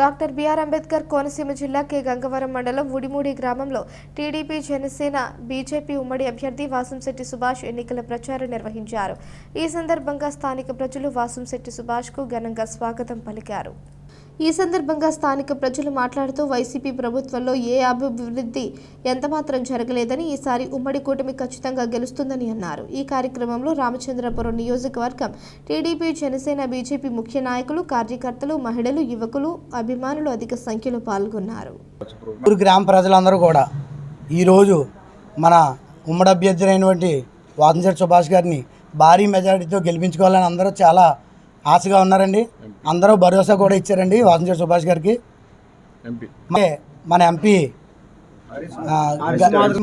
Doctor BR Ambedkar Konaseema జిల్లా K. Gangavaram మండలం ఉడిమూడి గ్రామంలో టీడీపీ జనసేన బీజేపీ ఉమ్మడి అభ్యర్థి వాసంశెట్టి సుభాష్ ఎన్నికల ప్రచారం నిర్వహించారు. ఈ సందర్భంగా స్థానిక ప్రజలు వాసంశెట్టి సుభాష్కు ఘనంగా స్వాగతం పలికారు. ఈ సందర్భంగా స్థానిక ప్రజలు మాట్లాడుతూ వైసీపీ ప్రభుత్వంలో ఏ అభివృద్ధి ఎంతమాత్రం జరగలేదని ఈసారి ఉమ్మడి కూటమి ఖచ్చితంగా గెలుస్తుందని అన్నారు. ఈ కార్యక్రమంలో రామచంద్రపురం నియోజకవర్గం టీడీపీ జనసేన బీజేపీ ముఖ్య నాయకులు కార్యకర్తలు మహిళలు యువకులు అభిమానులు అధిక సంఖ్యలో పాల్గొన్నారు. గ్రామ ప్రజలందరూ కూడా ఈరోజు మన ఉమ్మడి అభ్యర్థి అయినటువంటి సుభాష్ గారిని భారీ మెజారిటీతో గెలిపించుకోవాలని అందరూ చాలా ఆశగా ఉన్నారండి. అందరూ భరోసా కూడా ఇచ్చారండి వాసంశెట్టి సుభాష్ గారికి. మన ఎంపీ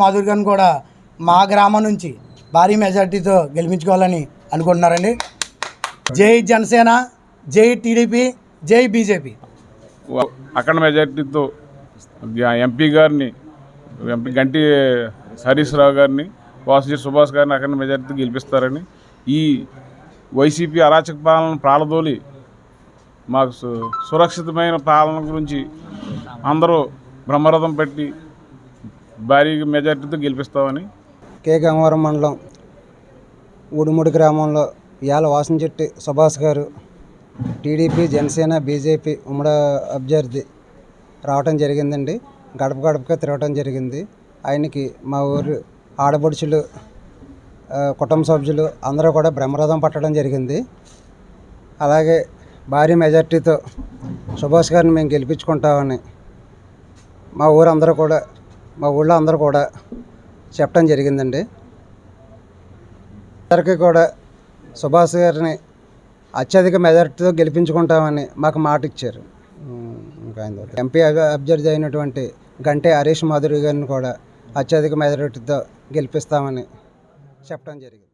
మాధురి. గారిని కూడా మా గ్రామం నుంచి భారీ మెజారిటీతో గెలిపించుకోవాలని అనుకుంటున్నారండి. జై జనసేన జై టీడీపీ జై బీజేపీ. అఖండ మెజార్టీతో ఎంపీ గారిని ఎంపీ గంటి హరీష్ రావు గారిని వాసుజీ సుభాష్ గారిని అఖండ మెజార్టీతో గెలిపిస్తారని ఈ వైసీపీ అరాచక పాలన ప్రాళదోలి మాకు సు- సురక్షితమైన పాలన గురించి అందరూ బ్రహ్మరథం పెట్టి భారీ మెజార్టీతో గెలిపిస్తామని. కే. గంగవరం మండలం ఉడుముడి గ్రామంలో ఇవాళ వాసంచెట్టి సుభాష్ గారు టీడీపీ జనసేన బీజేపీ ఉమ్మడి అభ్యర్థి రావటం జరిగిందండి. గడప గడపగా తిరగటం జరిగింది. ఆయనకి మా ఊరు ఆడపడుచులు కుటుంబ సభ్యులు అందరూ కూడా బ్రహ్మరథం పట్టడం జరిగింది. అలాగే భారీ మెజార్టీతో సుభాష్ గారిని మేము గెలిపించుకుంటామని మా ఊరందరూ కూడా మా ఊళ్ళో అందరూ కూడా చెప్పడం జరిగిందండి. అందరికీ కూడా సుభాష్ గారిని అత్యధిక మెజారిటీతో గెలిపించుకుంటామని మాకు మాట ఇచ్చారు. ఇంకా ఎంపీ అబ్జర్వ్ అభ్యర్థి అయినటువంటి గంటే హరీష్ మాధురి గారిని కూడా అత్యధిక మెజారిటీతో గెలిపిస్తామని చెప్పడం జరిగింది.